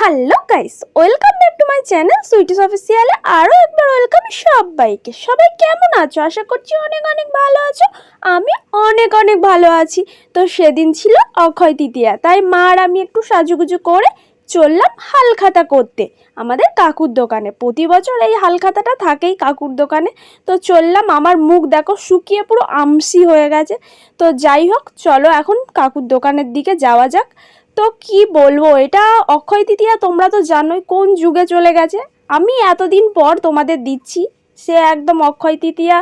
Hello guys welcome back to my channel sweeties অফিসিয়ালে আরও একবার welcome সবাইকে। সবাই কেমন আছো? আশা করছি অনেক অনেক ভালো আছো। আমি অনেক অনেক ভালো আছি। তো সেদিন ছিল অক্ষয় তৃতীয়া। তাই মার আমি একটু সাজুগুজু করে চললাম হালখাতা করতে। আমাদের কাকুর দোকানে। প্রতি বছর এই হালখাতাটা থাকেই কাকুর দোকানে। তো চললাম, আমার মুখ দেখো শুকিয়ে পুরো আমসি হয়ে গেছে। তো যাই হোক, চলো এখন কাকুর দোকানের দিকে যাওয়া যাক। তো কি বলব, এটা অক্ষয় তৃতীয়া, তোমরা তো জানোই কোন যুগে চলে গেছে। আমি এতদিন পর তোমাদের দিচ্ছি। সে একদম অক্ষয় তৃতীয়া,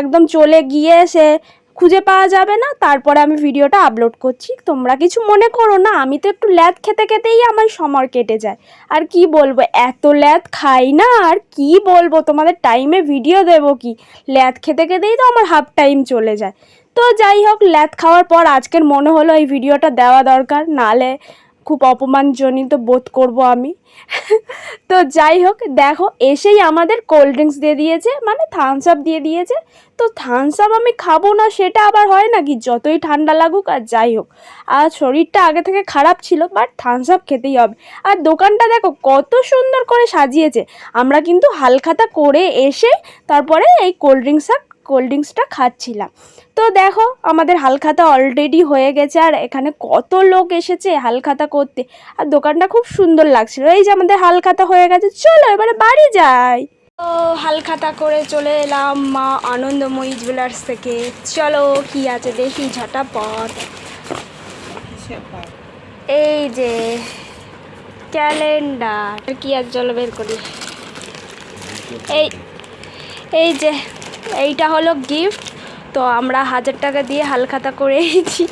একদম চলে গিয়ে সে খুঁজে পাওয়া যাবে না, তারপরে আমি ভিডিওটা আপলোড করছি। তোমরা কিছু মনে করো না, আমি তো একটু ল্যাদ খেতে খেতেই আমার সময় কেটে যায়। আর কি বলব, এত ল্যাদ খাই না, আর কি বলব, তোমাদের টাইমে ভিডিও দেবো কি? ল্যাদ খেতে খেতেই তো আমার হাফ টাইম চলে যায়। তো যাই হোক, ল্যাদ খাওয়ার পর আজকের মনে হলো এই ভিডিওটা দেওয়া দরকার, নালে খুব অপমানজনিত বোধ করব আমি। তো যাই হোক, দেখো, এসেই আমাদের কোল্ড ড্রিঙ্কস দিয়ে দিয়েছে মানে থামস আপ দিয়ে দিয়েছে। তো থামস আপ আমি খাব না, সেটা আবার হয় না কি? যতই ঠান্ডা লাগুক আর যাই হোক। আর শরীরটা আগে থেকে খারাপ ছিল বাট থামস আপ খেতেই হবে। আর দোকানটা দেখো, কত সুন্দর করে সাজিয়েছে। আমরা কিন্তু হালখাতা করে এসে তারপরে এই কোল্ড ড্রিঙ্কসটা কোল্ড ড্রিঙ্কসটা খাচ্ছিলাম। তো দেখো, আমাদের হালখাতা অলরেডি হয়ে গেছে, আর এখানে কত লোক এসেছে হালখাতা করতে। আর দোকানটা খুব সুন্দর লাগছিল। এই যে আমাদের হালখাতা হয়ে গেছে, চলো এবারে বাড়ি যাই। তো হালখাতা করে চলে এলাম মা আনন্দময়ী জুয়েলার্স থেকে। চলো কি আছে দেখি ঝটাপট। এই যে ক্যালেন্ডার কি আর চলো বের করি? এই এই যে এইটা হলো গিফট তো আমরা হাজার টাকা দিয়ে হালখাতা করেছি।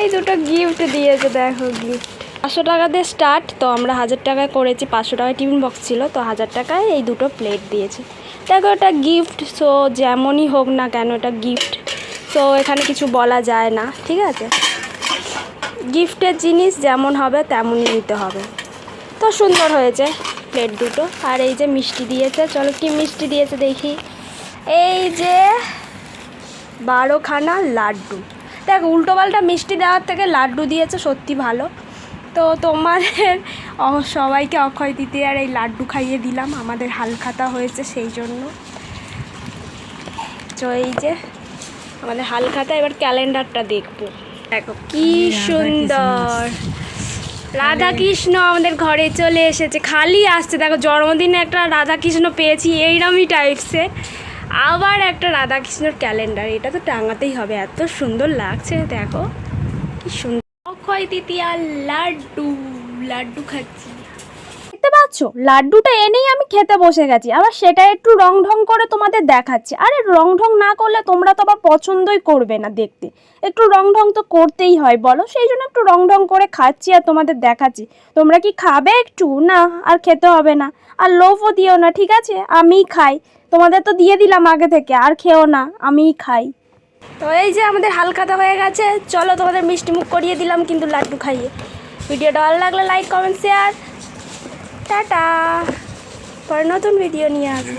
এই দুটো গিফট দিয়েছে, দেখো গিফট পাঁচশো টাকা দিয়ে স্টার্ট তো আমরা হাজার টাকায় করেছি। পাঁচশো টাকায় টিফিন বক্স ছিল, তো হাজার টাকায় এই দুটো প্লেট দিয়েছে। দেখো এটা গিফট সো যেমনই হোক না কেন এটা গিফট সো এখানে কিছু বলা যায় না, ঠিক আছে? গিফটের জিনিস যেমন হবে, তেমনই নিতে হবে। তো সুন্দর হয়েছে প্লেট দুটো। আর এই যে মিষ্টি দিয়েছে, চলো কি মিষ্টি দিয়েছে দেখি। এই যে বারোখানা লাড্ডু। দেখ উল্টোপাল্টা মিষ্টি দেওয়ার থেকে লাড্ডু দিয়েছে সত্যি ভালো। তো তোমাদের সবাইকে অক্ষয় দিতে আর এই লাড্ডু খাইয়ে দিলাম। আমাদের হালখাতা হয়েছে সেই জন্য। তো এই যে আমাদের হালখাতা এবার ক্যালেন্ডারটা দেখব। দেখো কি সুন্দর। রাধা কৃষ্ণ আমাদের ঘরে চলে এসেছে। খালি আসছে। দেখো জন্মদিনে একটা রাধা কৃষ্ণ পেয়েছি এইরমই টাইপসের আবার একটা রাধাকৃষ্ণর ক্যালেন্ডার, এটা তো টাঙাতেই হবে, এত সুন্দর লাগছে, দেখো, কি সুন্দর। অক্ষয় তৃতীয়া লাড্ডু লাড্ডু খাচ্ছি। পাচ্ছ লাড্ডুটা এনেই আমি খেতে বসে গেছি। আবার সেটা একটু রং ঢং করে তোমাদের দেখাচ্ছি। আরে রং ঢং না করলে তোমরা তো আবার পছন্দই করবে না দেখতে। একটু রং ঢং তো করতেই হয়, বলো? সেই জন্য একটু রং ঢং করে খাচ্ছি আর তোমাদের দেখাচ্ছি। তোমরা কি খাবে একটু? না, আর খেতে হবে না। আর লোভও দিও না, ঠিক আছে? আমিই খাই। তোমাদের তো দিয়ে দিলাম আগে থেকে, আর খেও না, আমিই খাই। তো এই যে আমাদের হালখাতা হয়ে গেছে, চলো তোমাদের মিষ্টি মুখ করিয়ে দিলাম কিন্তু লাড্ডু খাইয়ে। ভিডিওটা ভালো লাগলে লাইক কমেন্ট শেয়ার টাটা। পর নতুন ভিডিও নিয়ে আসব।